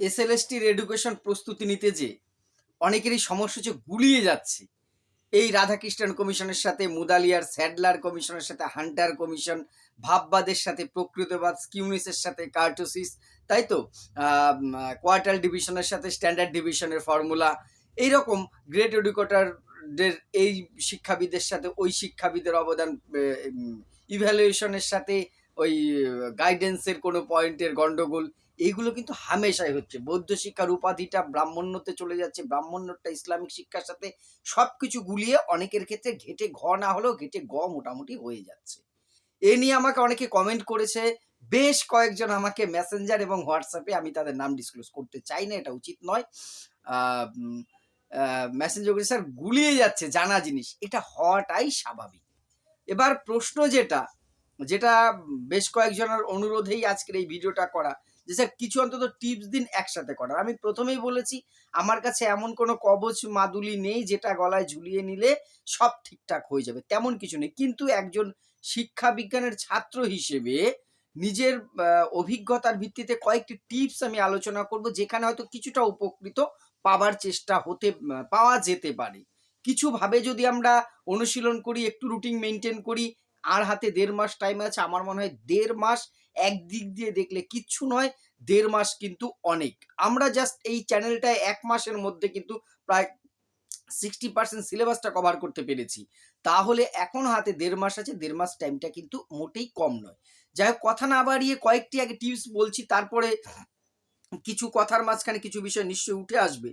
এসএলএসটির education প্রস্তুতি নিতে যে অনেকেরই সমস্যা হচ্ছে গুলিয়ে যাচ্ছে। এই রাধাকৃষ্ণন কমিশনের সাথে, মুদালিয়ার স্যাডলার কমিশনের সাথে, হান্টার কমিশন, ভাববাদের সাথে, প্রকৃতবাদ স্কিউনিসের সাথে, কার্টোসিস, তাই তো? কোয়ার্টাল ডিভিশনের সাথে, স্ট্যান্ডার্ড ডিভিশনের ফর্মুলা। এইরকম গ্রেট এডুকেটরদের এই শিক্ষাবিদের সাথে, ওই শিক্ষাবিদের অবদান ইভ্যালুয়েশনের সাথে, ওই গাইডেন্সের কোনো পয়েন্টের গন্ডগোল এইগুলো কিন্তু হামেশাই হচ্ছে। বৌদ্ধ শিক্ষার উপাধিটা ব্রাহ্মণ্যতে চলে যাচ্ছে, ব্রাহ্মণ্যটা ইসলামিক শিক্ষার সাথে সব কিছু গুলিয়ে অনেকের ক্ষেত্রে ঘেটে ঘ না হলেও ঘেটে গ মোটামুটি হয়ে যাচ্ছে। এ নিয়ে আমাকে অনেকে কমেন্ট করেছে, বেশ কয়েকজন আমাকে মেসেঞ্জার এবং হোয়াটসঅ্যাপে আমি তাদের নাম ডিসক্লোজ করতে চাই না, এটা উচিত নয়। মেসেঞ্জার করে স্যার, গুলিয়ে যাচ্ছে জানা জিনিস, এটা হওয়াটাই স্বাভাবিক। এবার প্রশ্ন যেটা যেটা বেশ কয়েকজনের অনুরোধেই আজকের এই ভিডিওটা করা যে স্যার, কিছু অন্তত টিপস দিন একসাথে করার। আমি প্রথমেই বলেছি, আমার কাছে এমন কোনো কবচ মাদুলি নেই যেটা গলায় ঝুলিয়ে নিলে সব ঠিকঠাক হয়ে যাবে, তেমন কিছু নেই। কিন্তু একজন শিক্ষা বিজ্ঞানের ছাত্র হিসেবে নিজের অভিজ্ঞতার ভিত্তিতে কয়েকটি টিপস আমি আলোচনা করব, যেখানে হয়তো কিছুটা উপকৃত পাওয়ার চেষ্টা হতে, পাওয়া যেতে পারে। কিছু ভাবে যদি আমরা অনুশীলন করি, একটু রুটিন মেনটেন করি আর হাতে দেড় মাস টাইম আছে, আমার মনে হয় দেড় মাস একদিক দিয়ে দেখলে কিচ্ছু নয়, দেড় মাস কিন্তু অনেক। আমরা জাস্ট এই চ্যানেলটায় এক মাসের মধ্যে কিন্তু প্রায় সিক্সটি পার্সেন্ট সিলেবাসটা কভার করতে পেরেছি। তাহলে এখন হাতে দেড় মাস আছে, দেড় মাস টাইমটা কিন্তু মোটেই কম নয়। যাই হোক, কথা না বাড়িয়ে কয়েকটি আগে টিপস বলছি, তারপরে কিছু কথার মাঝখানে কিছু বিষয় নিশ্চয়ই উঠে আসবে।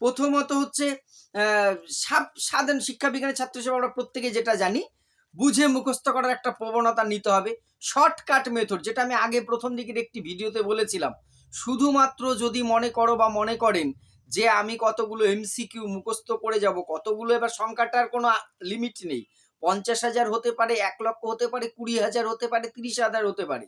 প্রথমত হচ্ছে সাধারণ শিক্ষা বিজ্ঞানের ছাত্র হিসেবে আমরা প্রত্যেকে যেটা জানি বুঝে মুখস্থ করার একটা প্রবণতা নিতে হবে। শর্টকাট মেথড যেটা আমি আগে প্রথম দিকের একটি ভিডিওতে বলেছিলাম। শুধুমাত্র যদি মনে করো বা মনে করেন যে আমি কতগুলো এমসিকিউ মুখস্থ করে যাব, কতগুলো এবার সংখ্যাটার কোনো লিমিট নেই। পঞ্চাশ হাজার হতে পারে, এক লক্ষ হতে পারে, কুড়ি হাজার হতে পারে, তিরিশ হাজার হতে পারে।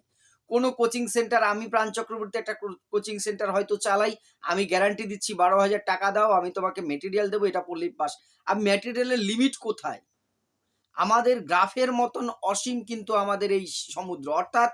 কোনো কোচিং সেন্টার আমি প্রাণ চক্রবর্তী একটা কোচিং সেন্টার হয়তো চালাই। আমি গ্যারান্টি দিচ্ছি বারো হাজার টাকা দাও, আমি তোমাকে মেটেরিয়াল দেবো, এটা পড়লেই পাস আর ম্যাটেরিয়ালের লিমিট কোথায়? আমাদের গ্রাফের মতন অসীম কিন্তু আমাদের এই সমুদ্র। অর্থাৎ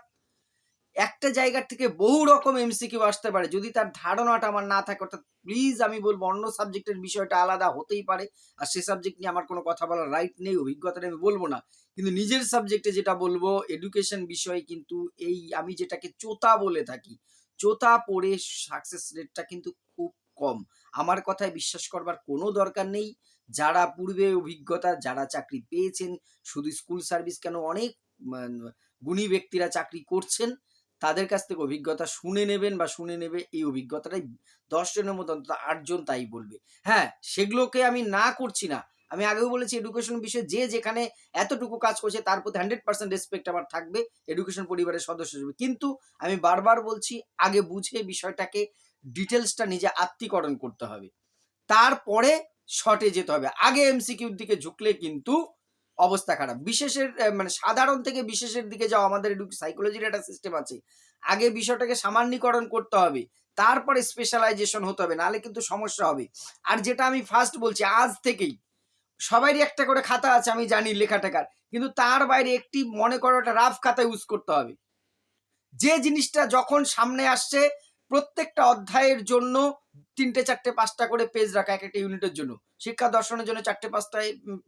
একটা জায়গার থেকে বহু রকম এমসিকিউ আসতে পারে। যদি তার ধারণাটা আমার না থাকে, অর্থাৎ প্লিজ আমি বলব অন্য সাবজেক্টের বিষয়টা আলাদা হতেই পারে। আর সে সাবজেক্ট নিয়ে আমার কোনো কথা বলার রাইট নেই, অভিজ্ঞতাটা আমি বলব না। কিন্তু নিজের সাবজেক্টে যেটা বলব এডুকেশন বিষয়ে কিন্তু এই আমি যেটাকে চোতা বলে থাকি, চোতা পড়ে সাকসেস রেটটা কিন্তু খুব কম। আমার কথায় বিশ্বাস করবার কোনো দরকার নেই। যারা পূর্বে অভিজ্ঞতা, যারা চাকরি পেয়েছেন, শুধু স্কুল সার্ভিস কেন, অনেক গুণী ব্যক্তিরা চাকরি করছেন, তাদের কাছ থেকে অভিজ্ঞতা শুনে নেবেন বা শুনে নেবে, এই অভিজ্ঞতাটাই দশ জনের মধ্যে অন্তত আটজন তাই বলবে। হ্যাঁ সেগুলোকে আমি না করছি না। আমি আগেও বলেছি এডুকেশন বিষয়ে যে যেখানে এতটুকু কাজ করছে, তার প্রতি হান্ড্রেড পার্সেন্ট রেসপেক্ট আমার থাকবে এডুকেশন পরিবারের সদস্য হিসেবে। কিন্তু আমি বারবার বলছি, আগে বুঝে বিষয়টাকে ডিটেলসটা নিজে আত্মীকরণ করতে হবে। তারপরে শর্টে যেতে হবে। আগে এমসিকিউর দিকে ঝুঁকলে কিন্তু অবস্থা খারাপ। বিশেষের মানে সাধারণ থেকে বিশেষের দিকে যাওয়া আমাদের সাইকোলজির একটা সিস্টেম আছে। আগে বিষয়টাকে সামান্যীকরণ করতে হবে, তারপরে স্পেশালাইজেশন হতে হবে, নাহলে কিন্তু সমস্যা হবে। আর যেটা আমি ফার্স্ট বলছি, আজ থেকেই সবারই একটা করে খাতা আছে, আমি জানি লেখা টেকার কিন্তু তার বাইরে একটি মনে করো একটা রাফ খাতা ইউজ করতে হবে। যে জিনিসটা যখন সামনে আসছে, প্রত্যেকটা অধ্যায়ের জন্য তিনটে, চারটে, পাঁচটা করে পেজ রাখা এক একটা ইউনিটের জন্য। শিক্ষা দর্শনের জন্য চারটে, পাঁচটা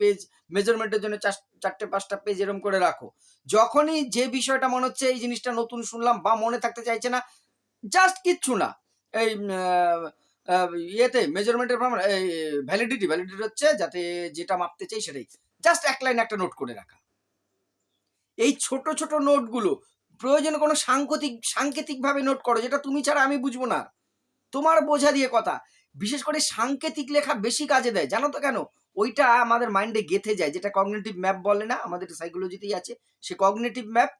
পেজ মেজারমেন্টের জন্য চারটে, পাঁচটা পেজ এরকম করে রাখো। যখনই যে বিষয়টা মনে হচ্ছে এই জিনিসটা নতুন শুনলাম বা মনে থাকতে চাইছে না জাস্ট কিচ্ছু না। এই ইয়েতে মেজারমেন্টের ভ্যালিডিটি ভ্যালিডিটি হচ্ছে যাতে যেটা মাপতে চাই সেটাই। জাস্ট এক লাইন একটা নোট করে রাখা। এই ছোট ছোট নোটগুলো প্রয়োজনে কোনো সাংকেতিক, সাংকেতিকভাবে নোট করো, যেটা তুমি ছাড়া আমি বুঝব না। তোমার বোঝা দিয়ে কথা। বিশেষ করে সাংকেতিক লেখা বেশি কাজে দেয়, জানো তো কেন? ওইটা আমাদের মাইন্ডে গেথে যায়, যেটা কগনেটিভ ম্যাপ বলে না, আমাদের সাইকোলজিতেই আছে, সে কগনেটিভ ম্যাপ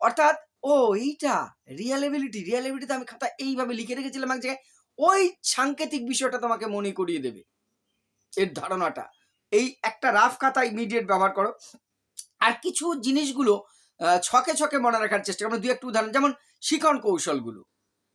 অর্থাৎ, ও, এইটা রিয়ালেবিলিটি রিয়ালেবিলিটিতে আমি খাতা এইভাবে লিখে রেখেছিলাম এক জায়গায়, ওই সাংকেতিক বিষয়টা তোমাকে মনে করিয়ে দেবে, এর ধারণাটা। এই একটা রাফ খাতা ইমিডিয়েট ব্যবহার করো। আর কিছু জিনিসগুলো ছকে ছকে মনে রাখার চেষ্টা করো দুই একটু উদাহরণ, যেমন শিখন কৌশলগুলো।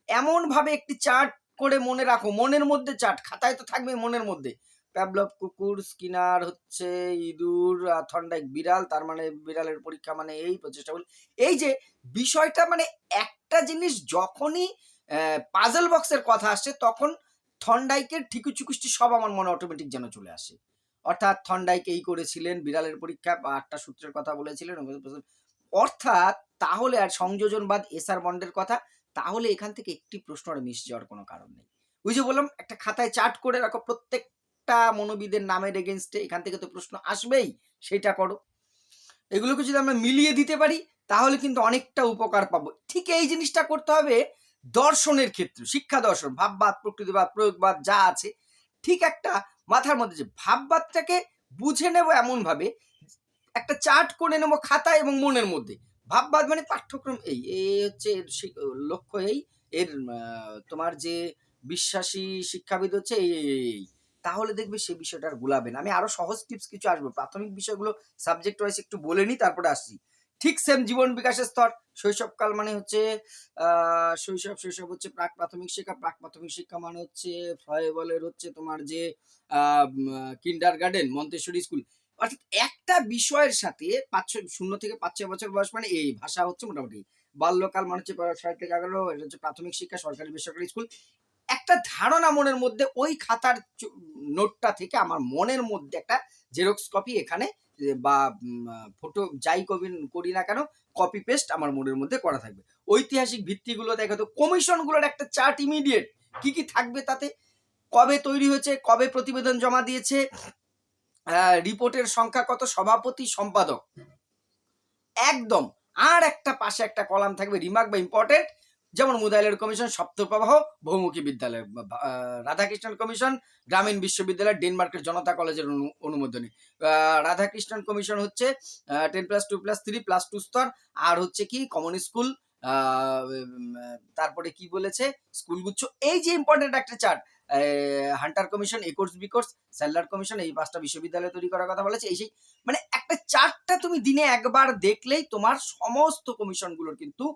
এমন ভাবে একটি চার্ট করে মনে রাখো, মনের মধ্যে চাট, খাতায় তো থাকবে মনের মধ্যে। প্যাবলভ কুকুর, স্কিনার হচ্ছে ইঁদুর থন্ডাইক বিড়াল, তার মানে বিড়ালের পরীক্ষা মানে এই প্রচেষ্টা বলে। এই যে বিষয়টা মানে একটা জিনিস যখনই পাজল বক্সের কথা আসছে, তখন থন্ডাইকের ঠিকুচুকুষ্টি সব আমার মনে অটোমেটিক যেন চলে আসে। অর্থাৎ থন্ডাইক এই করেছিলেন, বিড়ালের পরীক্ষা বা আটটা সূত্রের কথা বলেছিলেন, অর্থাৎ তাহলে আর সংযোজনবাদ এসআর বন্ডের কথা তাহলে এখান থেকে একটি প্রশ্ন আর মিস যাওয়ার কোনো কারণ নেই। ওই যে বললাম, একটা খাতায় চার্ট করে রাখো, প্রত্যেকটা মনোবিদের নামের এগেনস্টে এখান থেকে তো প্রশ্ন আসবেই, সেটা করো। এগুলোকে যদি আমরা মিলিয়ে দিতে পারি, তাহলে কিন্তু অনেকটা উপকার পাবো। ঠিক এই জিনিসটা করতে হবে দর্শনের ক্ষেত্রে, শিক্ষা দর্শন, ভাববাদ, প্রকৃতিবাদ, প্রয়োগবাদ যা আছে। ঠিক একটা মাথার মধ্যে যে ভাববাদটাকে বুঝে নেব এমন ভাবে একটা চার্ট করে নেব খাতা এবং মনের মধ্যে। ভাববাদ মানে পাঠ্যক্রম এই এই হচ্ছে এর লক্ষ্য এই, এর তোমার যে বিশ্বাসী শিক্ষাবিদ হচ্ছে এই। তাহলে দেখবে সে বিষয়টা আর গুলাবে না। আমি আরও সহজ টিপস কিছু আসব। প্রাথমিক বিষয়গুলো সাবজেক্ট ওয়াইজ একটু বলে নিই তারপরে আসছি। ঠিক সেম জীবন বিকাশের স্তর। শৈশবকাল মানে হচ্ছে শৈশব শৈশব হচ্ছে প্রাক প্রাথমিক শিক্ষা। প্রাক প্রাথমিক শিক্ষা মানে হচ্ছে, ফ্লয়েবলের হচ্ছে তোমার যে কিন্ডার গার্ডেন মন্তেশ্বরী স্কুল অর্থাৎ একটা বিষয়ের সাথে পাঁচ শূন্য থেকে পাঁচ ছয় বছর বয়স মানে এই ভাষা হচ্ছে মোটামুটি। বাল্যকাল মানে হচ্ছে ছয় থেকে এগারো, এটা হচ্ছে প্রাথমিক শিক্ষা, সরকারি বেসরকারি স্কুল। একটা ধারণা মনের মধ্যে ওই খাতার নোটটা থেকে আমার মনের মধ্যে একটা জেরক্স কপি এখানে, বা ফটো যাই কবি করি না কেন, কপি পেস্ট আমার মনের মধ্যে করা থাকবে। ঐতিহাসিক ভিত্তিগুলো দেখা তো, কমিশনগুলোর একটা চার্ট ইমিডিয়েট। কি কি থাকবে তাতে? কবে তৈরি হয়েছে? কবে প্রতিবেদন জমা দিয়েছে? রিপোর্টের সংখ্যা কত? সভাপতি, সম্পাদক। একদম। আর একটা পাশে একটা কলাম থাকবে, রিমার্ক বা ইম্পর্টেন্ট। যেমন মুদাইলের কমিশন, সপ্তপ্রবাহ, বহুমুখী বিদ্যালয় রাধাকৃষ্ণন কমিশন, গ্রামীণ বিশ্ববিদ্যালয়, ডেনমার্কের জনতা কলেজের অনু- অনুমোদনে। রাধাকৃষ্ণন কমিশন হচ্ছে ten plus two plus three plus two স্তর। আর হচ্ছে কি কমন স্কুল তারপরে কি বলেছে? স্কুলগুচ্ছ এই যে ইম্পর্টেন্ট একটা চার্ট হান্টার কমিশন একোর্স বিকোর্স স্যালার কমিশন এই পাঁচটা বিশ্ববিদ্যালয় তৈরি করার কথা বলেছে। এই সেই মানে একটা চার্টটা তুমি দিনে একবার দেখলেই তোমার সমস্ত কমিশনগুলোর কিন্তু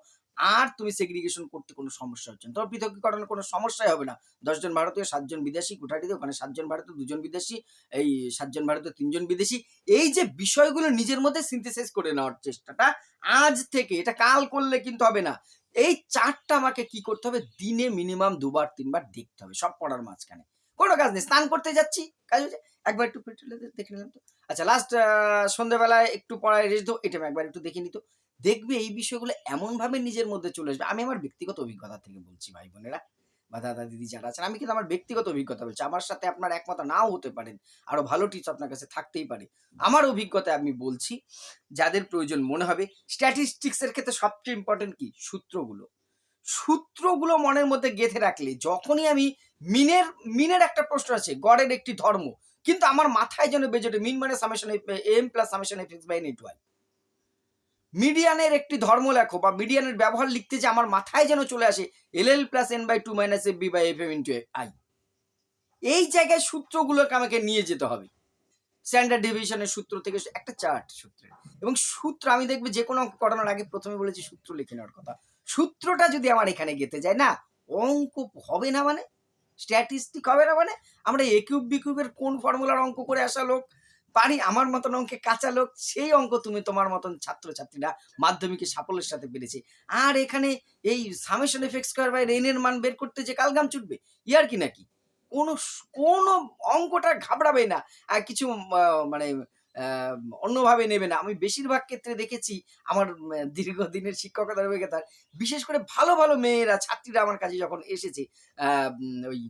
আর তুমি সেগ্রিগেশন করতে কোনো সমস্যা হচ্ছে না। তোমার পৃথকীকরণের কোনো সমস্যাই হবে না। দশজন ভারতীয় সাতজন বিদেশি কুঠারিতে ওখানে সাতজন ভারতীয় দুজন বিদেশি, এই সাতজন ভারতীয় তিনজন বিদেশি, এই যে বিষয়গুলো নিজের মধ্যে সিনথেসাইজ করে নেওয়ার চেষ্টাটা আজ থেকে, এটা কাল করলে কিন্তু হবে না। এই চারটা আমাকে কি করতে হবে? দিনে মিনিমাম দুবার, তিনবার দেখতে হবে। সব পড়ার মাঝখানে। কোনো কাজ নেই, স্নান করতে যাচ্ছি, কাজ হচ্ছে একবার একটু পেট্রোলে দেখে নিলাম তো। আচ্ছা লাস্ট সন্ধ্যেবেলায় একটু পড়ায় রেস্ট দো এটা একবার একটু দেখে নিত দেখবে এই বিষয়গুলো এমন ভাবে নিজের মধ্যে চলে আসবে। আমি আমার ব্যক্তিগত অভিজ্ঞতা থেকে বলছি, ভাই বোনেরা। বা দাদা, দিদি যারা আছেন, আমি কিন্তু আমার ব্যক্তিগত অভিজ্ঞতা বলছি। আমার সাথে আপনার একমত নাও হতে পারেন। আরও ভালো টিপস আপনার কাছে থাকতেই পারে। আমার অভিজ্ঞতায় আমি বলছি, যাদের প্রয়োজন মনে হবে স্ট্যাটিস্টিক্স এর ক্ষেত্রে সবচেয়ে ইম্পর্টেন্ট কি? সূত্রগুলো। সূত্রগুলো মনের মধ্যে গেঁথে রাখলে যখনই আমি মিনের মিনের একটা প্রশ্ন আছে, গড়ের একটি ধর্ম, কিন্তু আমার মাথায় যেন বেজে মিন মানে summation M plus summation F X by net Y মিডিয়ানের একটি ধর্ম লেখো বা মিডিয়ানের ব্যবহার লিখতে যে আমার মাথায় যেন চলে আসে, L L plus N by two minus F B by F M into I. এই জায়গায় সূত্রগুলোকে আমাকে নিয়ে যেতে হবে। স্ট্যান্ডার্ড ডিভিশনের সূত্র থেকে একটা চার্ট সূত্রের। এবং সূত্র, আমি দেখবে যে কোনো অঙ্ক আগে প্রথমে বলেছি সূত্র লিখে নেওয়ার কথা। সূত্রটা যদি আমার এখানে গেতে যায়, না, অঙ্ক হবে না মানে স্ট্যাটিস্টিক হবে না মানে আমরা এ কিউব বি কিউবের কোন ফর্মুলার অঙ্ক করে আসা লোক? পারি আমার মতন অঙ্কে কাঁচা লোক, সেই অঙ্ক তুমি তোমার মতন ছাত্রছাত্রীরা মাধ্যমিকে সাফল্যের সাথে পেরেছে। আর এখানে এই সামেশন এফেক্ট স্কোয়ার বাই রেনের মান বের করতে যে কালগাম ছুটবে, ইয়ার কি নাকি? কোনো কোনো অঙ্কটা ঘাবড়াবে না। আর কিছু মানে অন্যভাবে নেবে না। আমি বেশিরভাগ ক্ষেত্রে দেখেছি আমার দীর্ঘদিনের শিক্ষকতার অভিজ্ঞতার, বিশেষ করে ভালো ভালো মেয়েরা, ছাত্রীরা আমার কাছে যখন এসেছে ওই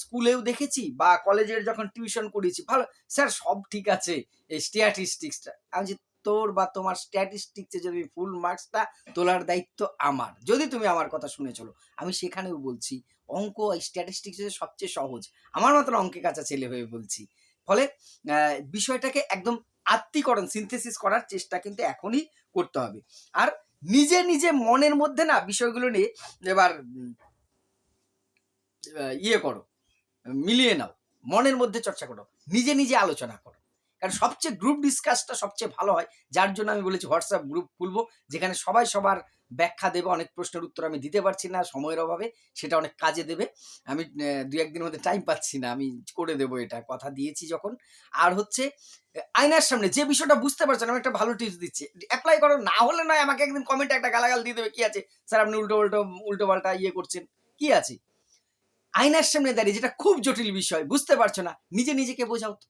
স্কুলেও দেখেছি বা কলেজের যখন টিউশন করিয়েছি, ভালো। স্যার, সব ঠিক আছে। এই স্ট্যাটিস্টিক্সটা আমি তোর বা তোমার স্ট্যাটিস্টিক্সে যদি ফুল মার্কসটা তোলার দায়িত্ব আমার। যদি তুমি আমার কথা শুনে চলো। আমি সেখানেও বলছি, অঙ্ক স্ট্যাটিস্টিক্স সবচেয়ে সহজ। আমার মতন অঙ্কে কাঁচা ছেলে হয়ে বলছি। ফলে বিষয়টাকে একদম আত্মীকরণ সিনথেসিস করার চেষ্টা কিন্তু এখনই করতে হবে। আর নিজে নিজে মনের মধ্যে না, বিষয়গুলো নিয়ে এবার ইয়ে করো, মিলিয়ে নাও, মনের মধ্যে চর্চা করো, নিজে নিজে আলোচনা করো। কারণ সবচেয়ে গ্রুপ ডিসকাসটা সবচেয়ে ভালো হয়, যার জন্য আমি বলেছি হোয়াটসঅ্যাপ গ্রুপ খুলবো, যেখানে সবাই সবার ব্যাখ্যা দেবে, অনেক প্রশ্নের উত্তর আমি দিতে পারছি না সময়ের অভাবে, সেটা অনেক কাজে দেবে। আমি দু একদিনের মধ্যে টাইম পাচ্ছি না, আমি করে দেবো এটা, কথা দিয়েছি যখন। আর হচ্ছে, আয়নার সামনে, যে বিষয়টা বুঝতে পারছেন, আমি একটা ভালো টিপস দিচ্ছি। অ্যাপ্লাই করো, না হলে নয়, আমাকে একদিন কমেন্টে একটা গালাগাল দিয়ে দেবে, কি আছে? স্যার, আপনি উল্টো উল্টো উল্টো পাল্টা ইয়ে করছেন, কি আছে? আয়নার সামনে দাঁড়িয়ে, যেটা খুব জটিল বিষয়, বুঝতে পারছ না, নিজে নিজেকে বোঝাও তো।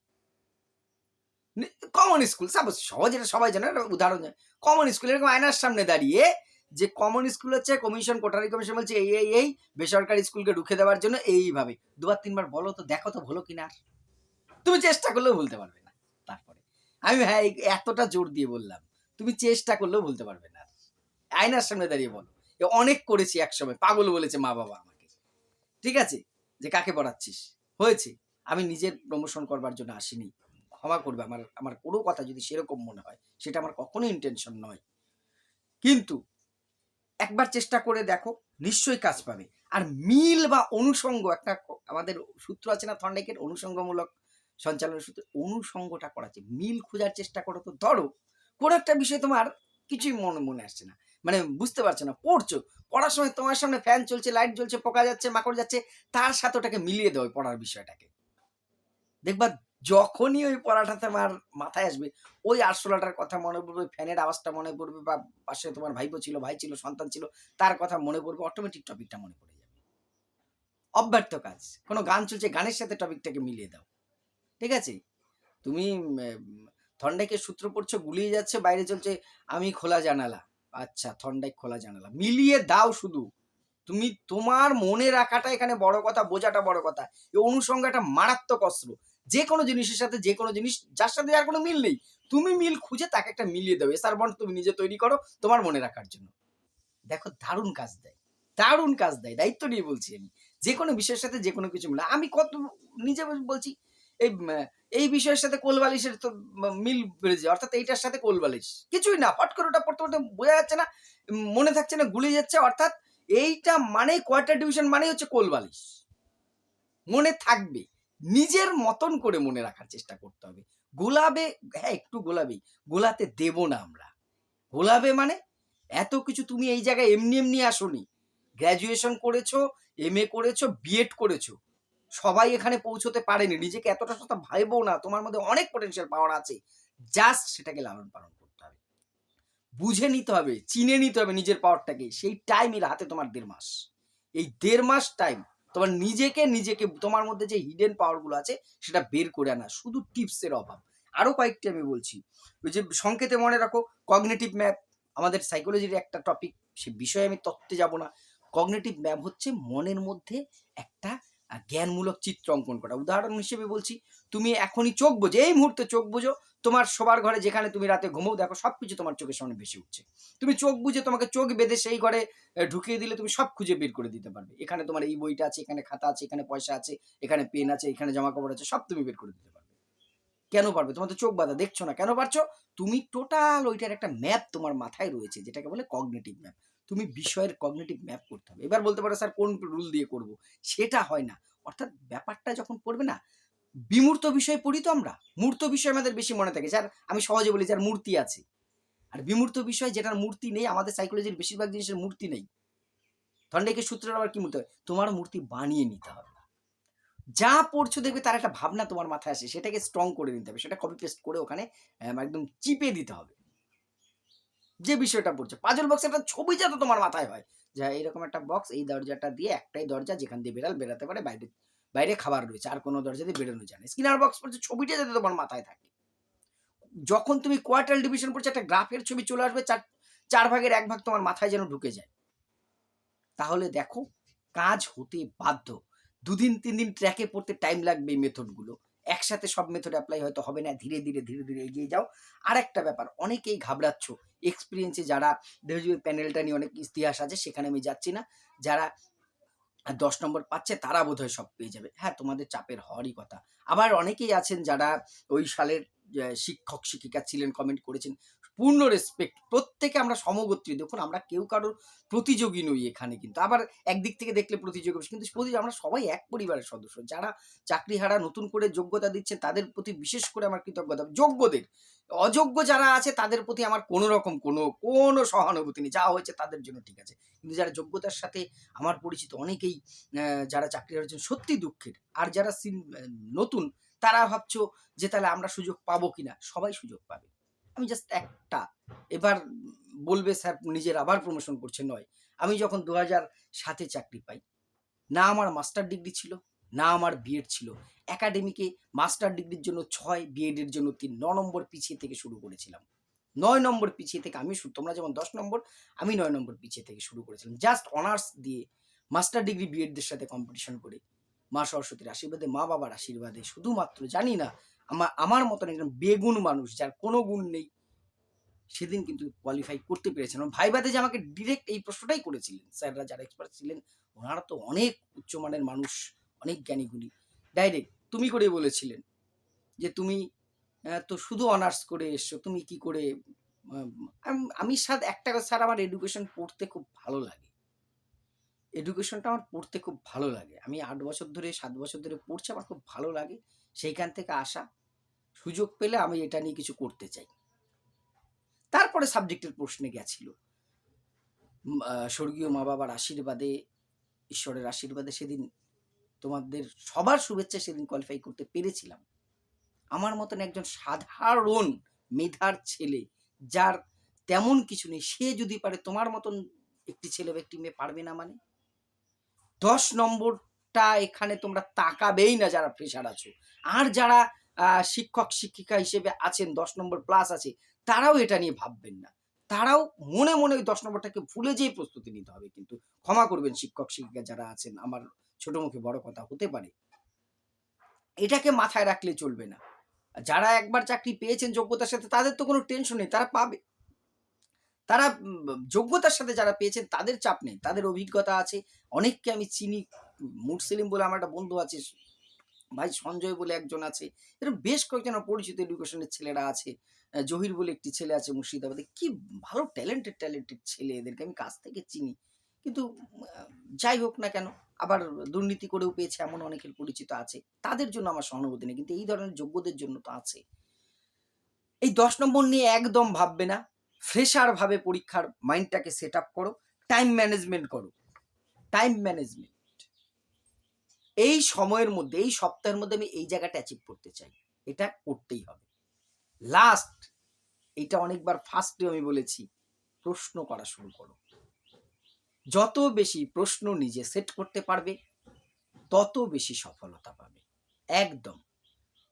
কমন স্কুল সাপোজ সহজ এটা সবাই জানে উদাহরণ জানে। কমন স্কুল এরকম আয়নার সামনে দাঁড়িয়ে, যে কমন স্কুল হচ্ছে কমিশন কোটারি কমিশন বলছে, এই এই এই, বেসরকারি স্কুলকে রুখে দেওয়ার জন্য এইভাবে। দুবার, তিনবার বলো তো, দেখো তো হলো কিনা। আর তুমি চেষ্টা করলেও বলতে পারবে না, তারপরে। আমি হ্যাঁ এতটা জোর দিয়ে বললাম, তুমি চেষ্টা করলেও বলতে পারবে না। আয়নার সামনে দাঁড়িয়ে বলো। অনেক করেছি একসময়, পাগল বলেছে মা বাবা আমাকে ঠিক আছে? যে কাকে পড়াচ্ছিস? হয়েছে। আমি নিজের প্রমোশন করবার জন্য আসিনি। ক্ষমা করবে। আমার আমার কোনো কথা যদি সেরকম মনে হয়, সেটা আমার কখনো ইন্টেনশন নয়। কিন্তু একবার চেষ্টা করে দেখো, নিশ্চয়ই কাজ পাবে। আর মিল বা অনুষঙ্গ একটা আমাদের সূত্র আছে না থন্ডাইকের অনুষঙ্গমূলক সঞ্চালনের সূত্র। অনুষঙ্গটা করাচ্ছে মিল খোঁজার চেষ্টা করো তো ধরো। কোনো একটা বিষয় তোমার কিছুই মনে মনে আসছে না। মানে বুঝতে পারছ না, পড়ছো। পড়ার সময় তোমার সামনে ফ্যান চলছে লাইট জ্বলছে, পোকা যাচ্ছে, মাকড় যাচ্ছে, তার সাথে ওটাকে মিলিয়ে দেওয়া পড়ার বিষয়টাকে। দেখবা যখনই ওই পড়াটা তোমার মাথায় আসবে, ওই আরশোলাটার কথা মনে পড়বে, ফ্যানের আওয়াজটা মনে পড়বে, বা পাশে তোমার ভাইপো ছিল, ভাই ছিল, সন্তান ছিল, তার কথা মনে পড়বে অটোমেটিক টপিকটা মনে পড়ে যাবে। অব্যর্থ কাজ, কোনো গান চলছে, গানের সাথে টপিকটাকে মিলিয়ে দাও। ঠিক আছে? তুমি থন্ডাইকে সূত্র পড়ছো, গুলিয়ে যাচ্ছে, বাইরে চলছে, আমি খোলা জানালা। আচ্ছা থন্ডাই খোলা জানালা। মিলিয়ে দাও শুধু। তুমি তোমার মনে রাখাটা এখানে বড় কথা, বোঝাটা বড় কথা। এই অনুষঙ্গটা মারাত্মক অস্ত্র। যে কোনো জিনিসের সাথে, যে কোনো জিনিস, যার সাথে আর কোনো মিল নেই। তুমি মিল খুঁজে তাকে একটা মিলিয়ে দেবে এসার বন্ড তুমি নিজে তৈরি করো তোমার মনে রাখার জন্য। দেখো, দারুণ কাজ দেয়। দারুণ কাজ দেয়। দায়িত্ব নিয়ে বলছি আমি। যে কোনো বিষয়ের সাথে যে কোনো কিছু মিলে। আমি কত নিজে বলছি এই এই বিষয়ের সাথে কোলবালিশের তো মিল বেড়ে যায়। অর্থাৎ এইটার সাথে কোলবালিশ। কিছুই না হট করে ওটা পড়তে বোঝা যাচ্ছে না, মনে থাকছে না, গুলিয়ে যাচ্ছে, অর্থাৎ এইটা মানেই কোয়ার্টার ডিভিশন মানেই হচ্ছে কোলবালিশ। মনে থাকবে, নিজের মতন করে মনে রাখার চেষ্টা করতে হবে। গোলাবে হ্যাঁ একটু গোলাবেই, গোলাতে দেব না আমরা। গোলাবে মানে এত কিছু তুমি এই জায়গায় এমনি এমনি আসোনি। গ্র্যাজুয়েশন করেছ এম এ করেছ বিএড করেছ। সবাই এখানে পৌঁছতে পারেনি। নিজেকে এতটা সস্তা ভাইবো না, তোমার মধ্যে অনেক পটেনশিয়াল পাওয়ার আছে। জাস্ট সেটাকে লালন পালন করতে হবে। বুঝে নিতে হবে, চিনে নিতে হবে নিজের পাওয়ারটাকে সেই টাইমই হাতে তোমার দেড় মাস। এই দেড় মাস টাইম তোমার নিজেকে নিজেকে, তোমার মধ্যে যে হিডেন পাওয়ারগুলো আছে, সেটা বের করে আনা। শুধু টিপসের অভাব। আরও কয়েকটি আমি বলছি। ওই যে সংকেতে মনে রাখো কগনেটিভ ম্যাপ আমাদের সাইকোলজির একটা টপিক সে বিষয়ে আমি তত্ত্বে যাব না। কগনেটিভ ম্যাপ হচ্ছে মনের মধ্যে একটা জ্ঞানমূলক চিত্র অঙ্কন করা। উদাহরণ হিসেবে বলছি, তুমি এখনই চোখ বোঝো, এই মুহূর্তে চোখ বুঝো, তোমার শোবার ঘরে যেখানে তুমি রাতে ঘুমো দেখো সবকিছু তোমার চোখের সামনে ভেসে উঠছে। তুমি চোখ বুঝে তোমাকে চোখ বেঁধে সেই ঘরে ঢুকিয়ে দিলে তুমি সব খুঁজে বের করে দিতে পারবে। এখানে তোমার এই বইটা আছে, এখানে খাতা আছে, এখানে পয়সা আছে, এখানে পেন আছে, এখানে জামা কাপড় আছে, সব তুমি বের করে দিতে পারবে। কেন পারবে? তোমার তো চোখ বাঁধা, দেখছ না। কেন পারছ? তুমি টোটাল ওইটার একটা ম্যাপ তোমার মাথায় রয়েছে, যেটাকে বলে কগনেটিভ ম্যাপ। তুমি বিষয়ের কগনেটিভ ম্যাপ করতে হবে। এবার বলতে পারো, স্যার, কোন রুল দিয়ে করব? সেটা হয় না। অর্থাৎ ব্যাপারটা যখন পড়বে না, বিমূর্ত বিষয় পড়ি তো আমরা। মূর্ত বিষয় আমাদের বেশি মনে থাকে। যার আমি সহজে বলি যার মূর্তি আছে। আর বিমূর্ত বিষয় যেটার মূর্তি নেই, আমাদের সাইকোলজির বেশিরভাগ জিনিসের মূর্তি নেই। থন্ডাইকে সূত্রের আবার কি মূর্তি হয়? তোমার মূর্তি বানিয়ে নিতে হবে। যা পড়ছো দেখবে, তার একটা ভাবনা তোমার মাথায় আসে। সেটাকে স্ট্রং করে নিতে হবে। সেটা কপি পেস্ট করে ওখানে একদম চিপে দিতে হবে। যে বিষয়টা পড়ছে পাজল বক্স একটা ছবি যাতে তোমার মাথায় হয়। যা এরকম একটা বক্স এই দরজাটা দিয়ে একটাই দরজা যেখান দিয়ে বেড়াল বেরাতে পারে, বাইরে বাইরে খাবার রয়েছে, আর কোনো দরজা দিয়ে বেরোনো যায় না। স্কিনার বক্স পড়ছে ছবিটা যাতে তোমার মাথায় থাকে। যখন তুমি কোয়ার্টার ডিভিশন পড়ছে, একটা গ্রাফের ছবি চলে আসবে, চার চার ভাগের এক ভাগ তোমার মাথায় যেন ঢুকে যায়। তাহলে দেখো, কাজ হতে বাধ্য। দুদিন, তিন দিন ট্র্যাকে পড়তে টাইম লাগবে এই মেথডগুলো একসাথে সব মেথড অ্যাপ্লাই হয়তো হবে না, ধীরে ধীরে ধীরে ধীরে এগিয়ে যাও। আর একটা ব্যাপার, অনেকেই ঘাবড়াচ্ছ। এক্সপিরিয়েন্সে যারা দেখবে প্যানেলটা নিয়ে অনেক ইতিহাস আছে, সেখানে আমি যাচ্ছি না। যারা দশ নম্বর পাচ্ছে, তারা বোধহয় সব পেয়ে যাবে। হ্যাঁ তোমাদের চাপের হওয়ারই কথা। আবার অনেকেই আছেন যারা ওই সালের শিক্ষক, শিক্ষিকা ছিলেন কমেন্ট করেছেন। পূর্ণ রেসপেক্ট প্রত্যেকে আমরা সমগোত্রী। দেখুন, আমরা কেউ কারোর প্রতিযোগী নই এখানে কিন্তু। আবার একদিক থেকে দেখলে প্রতিযোগী কিন্তু আমরা সবাই এক পরিবারের সদস্য। যারা চাকরি হারা নতুন করে যোগ্যতা দিচ্ছে তাদের প্রতি বিশেষ করে আমার কৃতজ্ঞতা। যোগ্যদের, অযোগ্য যারা আছে, তাদের প্রতি আমার কোনো রকম কোনো কোনো সহানুভূতি নেই। যা হয়েছে, তাদের জন্য ঠিক আছে। কিন্তু যারা যোগ্যতার সাথে আমার পরিচিত অনেকেই যারা চাকরি হারাচ্ছেন সত্যি দুঃখের। আর যারা নতুন, তারা ভাবছ যে তাহলে আমরা সুযোগ পাবো কিনা? সবাই সুযোগ পাবে। আমি জাস্ট একটা। এবার বলবে স্যার, নিজের আবার প্রমোশন করছে, নয়। আমি যখন দু হাজার সাতে চাকরি পাই, না আমার মাস্টার ডিগ্রি ছিল, না আমার বিএড ছিল। একাডেমিকে মাস্টার ডিগ্রির জন্য ছয় বিএড এর জন্য তিন, ন নম্বর পিছিয়ে থেকে শুরু করেছিলাম। নয় নম্বর পিছিয়ে থেকে আমি তোমরা যেমন দশ নম্বর, আমি নয় নম্বর পিছিয়ে থেকে শুরু করেছিলাম। জাস্ট অনার্স দিয়ে মাস্টার ডিগ্রি বিএডদের সাথে কম্পিটিশন করে, মা সরস্বতীর আশীর্বাদে, মা বাবার আশীর্বাদে, শুধুমাত্র জানি না আমার আমার মতন একজন বেগুন মানুষ যার কোনো গুণ নেই, সেদিন কিন্তু কোয়ালিফাই করতে পেরেছেন। এবং ভাইবাদে যে আমাকে ডিরেক্ট এই প্রশ্নটাই করেছিলেন, স্যাররা যারা এক্সপার্ট ছিলেন, ওনারা তো অনেক উচ্চমানের মানুষ, অনেক জ্ঞানী গুণী। ডাইরেক্ট তুমি করে বলেছিলেন যে তুমি তো শুধু অনার্স করে এসছো, তুমি কি করে আমি স্যার, একটা স্যার, আমার এডুকেশন পড়তে খুব ভালো লাগে। এডুকেশনটা আমার পড়তে খুব ভালো লাগে। আমি আট বছর ধরে, সাত বছর ধরে পড়ছি, আমার খুব ভালো লাগে। সেইখান থেকে আসা সুযোগ পেলে আমি এটা নিয়ে কিছু করতে চাই। তারপরে সাবজেক্টের প্রশ্নে গেছিল। স্বর্গীয় মা বাবার আশীর্বাদে, ঈশ্বরের আশীর্বাদে সেদিন তোমাদের সবার শুভেচ্ছা সেদিন কোয়ালিফাই করতে পেরেছিলাম। আমার মতন একজন সাধারণ মেধার ছেলে যার তেমন কিছু নেই, সে যদি পারে তোমার মতন একটি ছেলে বা একটি মেয়ে পারবে না মানে? দশ নম্বরটা এখানে তোমরা তাকাবেই না যারা ফ্রেশার আছো। আর যারা শিক্ষক, শিক্ষিকা হিসেবে আছেন, দশ নম্বর প্লাস আছে, তারাও এটা নিয়ে ভাববেন না। তারাও মনে মনে ওই দশ নম্বরটাকে ভুলে যেয়ে প্রস্তুতি নিতে হবে কিন্তু। ক্ষমা করবেন শিক্ষক, শিক্ষিকা যারা আছেন, আমার ছোট মুখে বড় কথা হতে পারে। এটাকে মাথায় রাখলে চলবে না। যারা একবার চাকরি পেয়েছেন যোগ্যতার সাথে, তাদের তো কোনো টেনশন নেই, তারা পাবে। তারা যোগ্যতার সাথে যারা পেয়েছেন, তাদের চাপ নেই, তাদের অভিজ্ঞতা আছে। অনেককে আমি চিনি মুরসেলিম বলে আমার একটা বন্ধু আছে, ভাই সঞ্জয় বলে একজন আছে, এরকম বেশ কয়েকজন পরিচিত এডুকেশনের ছেলেরা আছে জহির বলে একটি ছেলে আছে মুর্শিদাবাদে, কি ভালো ট্যালেন্টেড ট্যালেন্টেড ছেলে এদেরকে, আমি কাছ থেকে চিনি, কিন্তু যাই হোক না কেন, আবার দুর্নীতি করেও পেয়েছে এমন অনেকের পরিচিত আছে, তাদের জন্য আমার সহানুভূতি নেই, কিন্তু এই ধরনের যোগ্যদের জন্য তো আছে। এই দশ নম্বর নিয়ে একদম ভাববে না ফ্রেশার ভাবে পরীক্ষার মাইন্ডটাকে সেট আপ করো টাইম ম্যানেজমেন্ট করো টাইম ম্যানেজমেন্ট এই সময়ের মধ্যে, এই সপ্তাহের মধ্যে আমি এই জায়গাটা অ্যাচিভ করতে চাই। এটা করতেই হবে। লাস্ট এটা অনেকবার ফার্স্টে আমি বলেছি, প্রশ্ন করা শুরু করো। যত বেশি প্রশ্ন নিজে সেট করতে পারবে, তত বেশি সফলতা পাবে। একদম।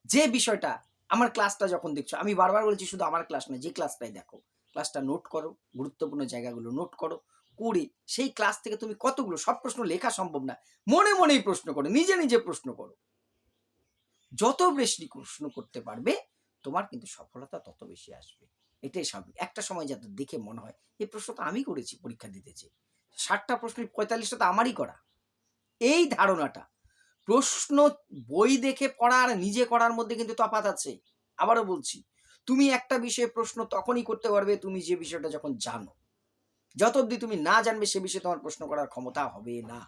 যে বিষয়টা, আমার ক্লাসটা যখন দেখছ, আমি বারবার বলছি শুধু আমার ক্লাস না যে ক্লাসটাই দেখো ক্লাসটা নোট করো, গুরুত্বপূর্ণ জায়গাগুলো নোট করো। করে সেই ক্লাস থেকে তুমি কতগুলো? সব প্রশ্ন লেখা সম্ভব না। মনে মনেই প্রশ্ন করো, নিজে নিজে প্রশ্ন করো। যত বেশি প্রশ্ন করতে পারবে, তোমার কিন্তু সফলতা তত বেশি আসবে। এটাই স্বাভাবিক। একটা সময় যাতে দেখে মনে হয়, এই প্রশ্ন তো আমি করেছি, পরীক্ষা দিতেছি। ষাটটা প্রশ্ন পঁয়তাল্লিশটা তো আমারই করা। এই ধারণাটা। প্রশ্ন বই দেখে পড়া আর নিজে করার মধ্যে কিন্তু তফাৎ আছে। আবারও বলছি, তুমি একটা বিষয়ে প্রশ্ন তখনই করতে পারবে, তুমি যে বিষয়টা যখন জানো। যত অবধি তুমি না জানবে সে বিষয়ে তোমার প্রশ্ন করার ক্ষমতা হবে না।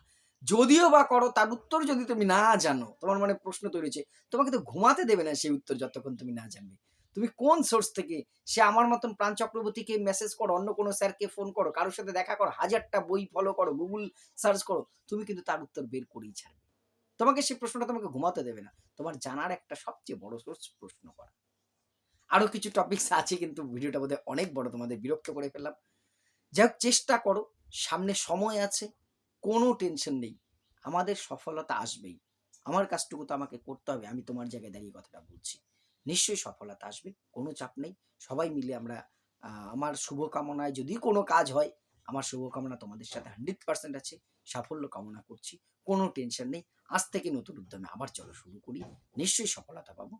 যদিও বা করো, তার উত্তর যদি তুমি না জানো, তোমার মনে প্রশ্ন তৈরি হচ্ছে, তোমাকে তো ঘুমাতে দেবে না সেই উত্তর যতক্ষণ তুমি না জানবে। তুমি কোন সোর্স থেকে, সে আমার মতন প্রাণ চক্রবর্তীকে মেসেজ করো, অন্য কোনো স্যারকে ফোন করো, কারোর সাথে দেখা করো, হাজারটা বই ফলো করো গুগল সার্চ করো, তুমি কিন্তু তার উত্তর বের করেই ছাড়বে। তোমাকে সেই প্রশ্নটা তোমাকে ঘুমাতে দেবে না। তোমার জানার একটা সবচেয়ে বড় সোর্স প্রশ্ন করা। আরও কিছু টপিকস আছে কিন্তু ভিডিওটা বোধহয় অনেক বড়, তোমাদের বিরক্ত করে ফেললাম। যাই হোক চেষ্টা করো। সামনে সময় আছে, কোনো টেনশন নেই। আমাদের সফলতা আসবেই। আমার কাজটুকু তো আমাকে করতে হবে, আমি তোমার জায়গায় দাঁড়িয়ে কথাটা বলছি। নিশ্চয়ই সফলতা আসবে, কোনো চাপ নেই। সবাই মিলে আমরা আমার শুভকামনায় যদি কোনো কাজ হয়, আমার শুভকামনা তোমাদের সাথে হান্ড্রেড পার্সেন্ট আছে, সাফল্য কামনা করছি, কোনো টেনশন নেই। আজ থেকে নতুন উদ্যমে আবার চলো শুরু করি। নিশ্চয়ই সফলতা পাবো।